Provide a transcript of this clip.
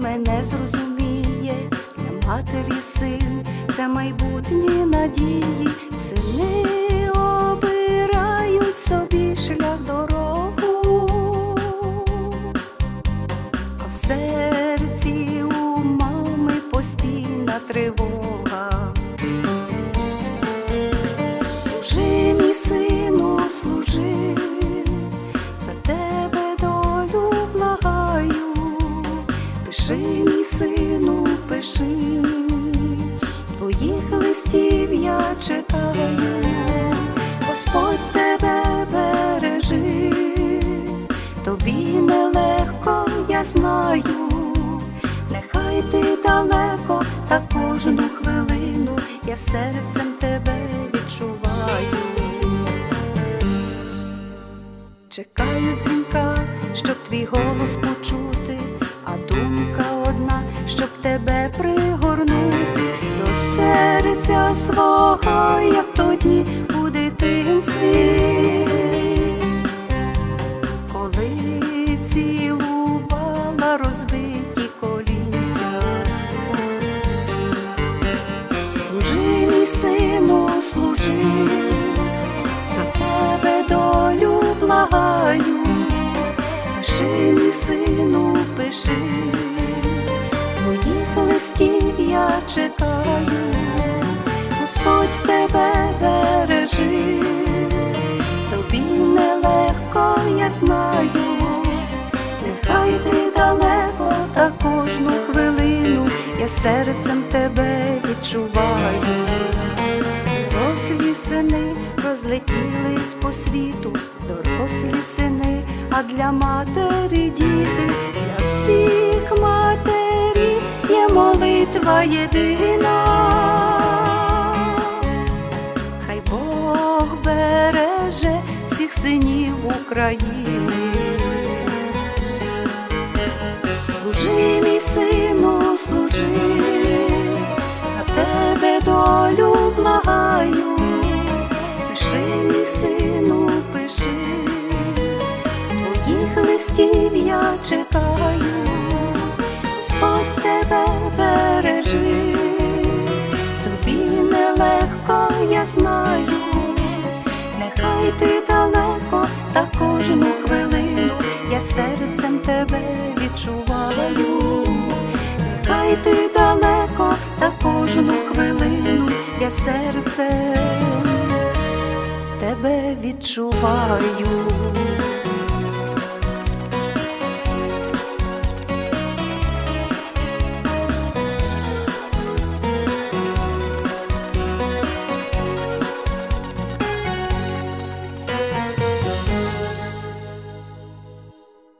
не зрозуміє, для матері син це майбутні надії, сини чекаю, Господь тебе бережи, тобі нелегко, я знаю, нехай ти далеко, та кожну хвилину я серцем тебе відчуваю. Чекаю дзвінка, щоб твій голос почути, а думка одна, щоб тебе пригорнути до серця свого, розбиті колінця. Служи, мій сину, служи, за тебе долю благаю, пиши, мій сину, пиши, твоїх листів я чекаю, Господь тебе бережи, тобі нелегко, я знаю, нехай ти та кожну хвилину я серцем тебе відчуваю. Дорослі сини розлетілись по світу, дорослі сини, а для матері діти, для всіх матерів є молитва єдина. Хай Бог береже всіх синів України. Служи, мій сину, служи, за тебе долю благаю, пиши, мій сину, пиши, твоїх листів я чекаю, нехай ти далеко, та кожну хвилину я серце тебе відчуваю.